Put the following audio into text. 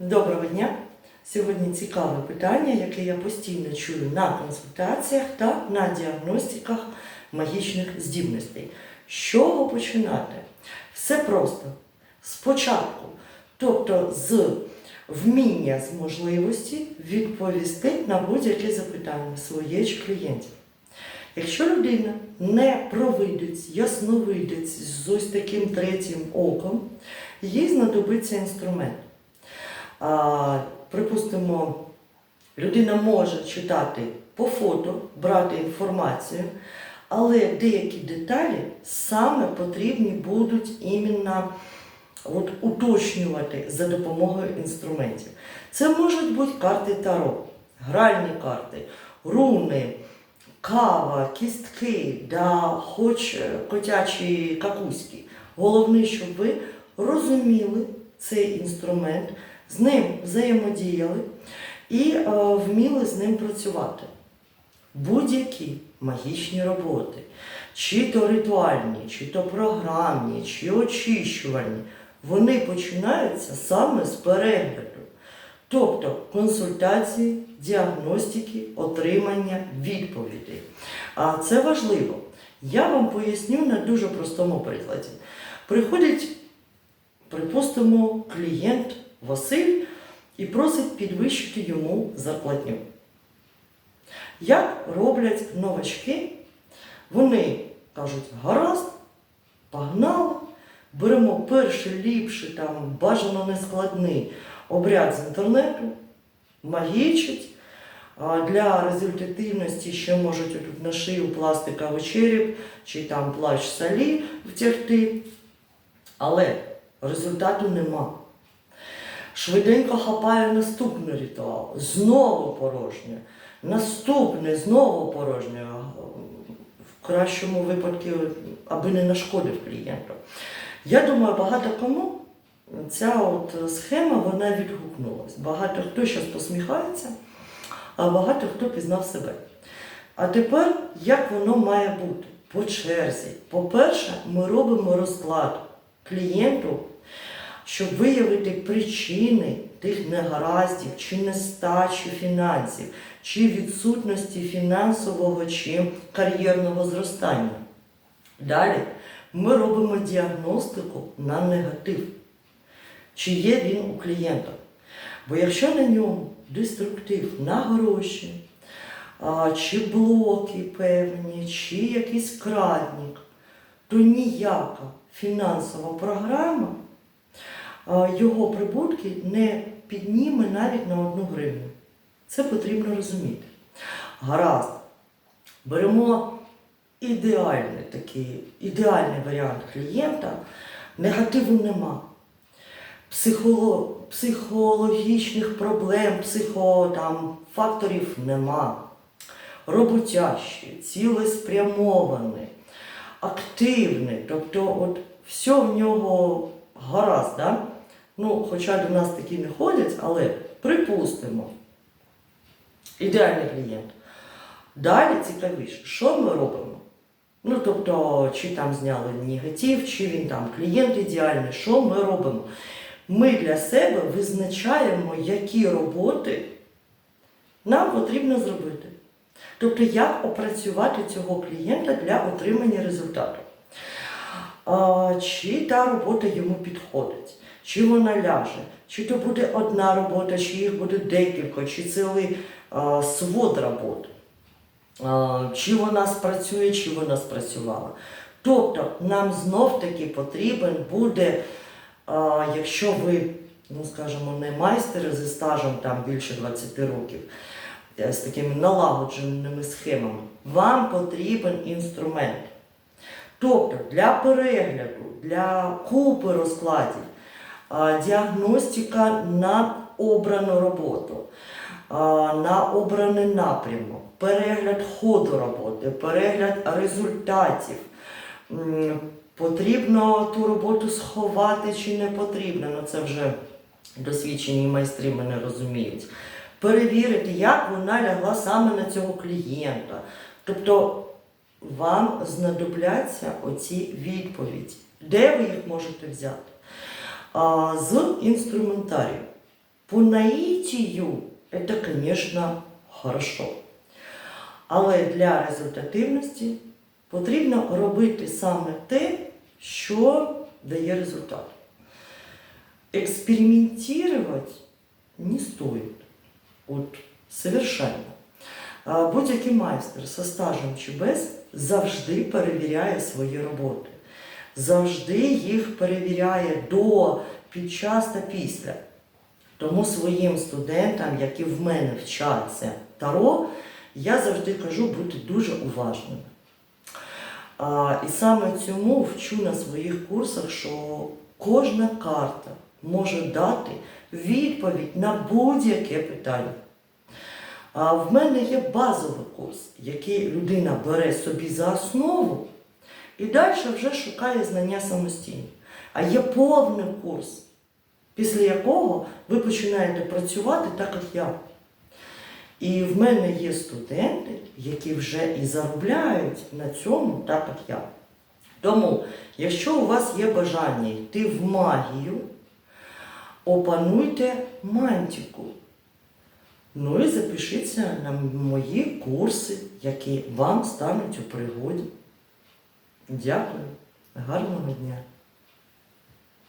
Доброго дня! Сьогодні цікаве питання, яке я постійно чую на консультаціях та на діагностиках магічних здібностей. З чого починати? Все просто. Спочатку, тобто з вміння з можливості відповісти на будь-яке запитання своє чи клієнтів. Якщо людина не провидець, ясновидець з ось таким третім оком, їй знадобиться інструмент. Припустимо, людина може читати по фото, брати інформацію, але деякі деталі саме потрібні будуть іменно от, уточнювати за допомогою інструментів. Це можуть бути карти Таро, гральні карти, руни, кава, кістки, да, хоч е, котячі какуськи. Головне, щоб ви розуміли цей інструмент, з ним взаємодіяли і е, вміли з ним працювати. Будь-які магічні роботи, чи то ритуальні, чи то програмні, чи очищувальні, вони починаються саме з перегляду. Тобто консультації, діагностики, отримання відповідей. А це важливо. Я вам поясню на дуже простому прикладі. Приходить, припустимо, клієнт Василь і просить підвищити йому зарплатню. Як роблять новачки? Вони кажуть, гаразд, погнали, беремо перший ліпший, там, бажано нескладний обряд з інтернету, магічить. Для результативності ще можуть тут на шию пластиковий череп чи там плащ салі втягти. Але результату нема. Швиденько хапає наступний ритуал, знову порожнє. Наступне знову порожнє. В кращому випадку, аби не нашкодив клієнту. Я думаю, багато кому ця от схема вона відгукнулась. Багато хто зараз посміхається, а багато хто пізнав себе. А тепер як воно має бути? По черзі. По-перше, ми робимо розклад клієнту, щоб виявити причини тих негараздів, чи нестачі фінансів, чи відсутності фінансового чи кар'єрного зростання. Далі ми робимо діагностику на негатив, чи є він у клієнта. Бо якщо на ньому деструктив на гроші, чи блоки певні, чи якийсь крадник, то ніяка фінансова програма його прибутки не підніме навіть на одну гривню. Це потрібно розуміти. Гаразд. Беремо ідеальний такий, ідеальний варіант клієнта, негативу нема. Психоло, психологічних проблем, психо, там, факторів нема. Роботящий, цілеспрямований, активний, тобто от все в нього гаразд. Да? Ну, хоча до нас такі не ходять, але припустимо, ідеальний клієнт. Далі цікавіше, що ми робимо? Ну, тобто, чи там зняли негатив, чи він там клієнт ідеальний, що ми робимо? Ми для себе визначаємо, які роботи нам потрібно зробити. Тобто, як опрацювати цього клієнта для отримання результату. Чи та робота йому підходить, чи вона ляже, чи то буде одна робота, чи їх буде декілька, чи цілий а, свод роботи. А, чи вона спрацює, чи вона спрацювала. Тобто нам знов-таки потрібен буде, а, якщо ви, ну скажімо, не майстер зі стажем там більше 20 років, е, з такими налагодженими схемами, вам потрібен інструмент. Тобто для перегляду, для купи розкладів, діагностика на обрану роботу, на обраний напрямок, перегляд ходу роботи, перегляд результатів. Потрібно ту роботу сховати чи не потрібно, ну це вже досвідчені майстри мене розуміють. Перевірити, як вона лягла саме на цього клієнта. Тобто вам знадобляться оці відповіді. Де ви їх можете взяти? З інструментарію. по наитию это, конечно, хорошо. Але для результативності потрібно робити саме те, що дає результат. Експериментувати не стоїть. От совершенно. Будь-який майстер зі стажем чи без завжди перевіряє свої роботи. Завжди їх перевіряє до, під час та після. Тому своїм студентам, які в мене вчаться таро, я завжди кажу бути дуже уважними. А, і саме цьому вчу на своїх курсах, що кожна карта може дати відповідь на будь-яке питання. А в мене є базовий курс, який людина бере собі за основу і далі вже шукає знання самостійно. А є повний курс, після якого ви починаєте працювати так, як я. І в мене є студенти, які вже і заробляють на цьому, так як я. Тому, якщо у вас є бажання йти в магію, опануйте мантику. Ну і запишіться на мої курси, які вам стануть у пригоді. Дякую, гарного дня!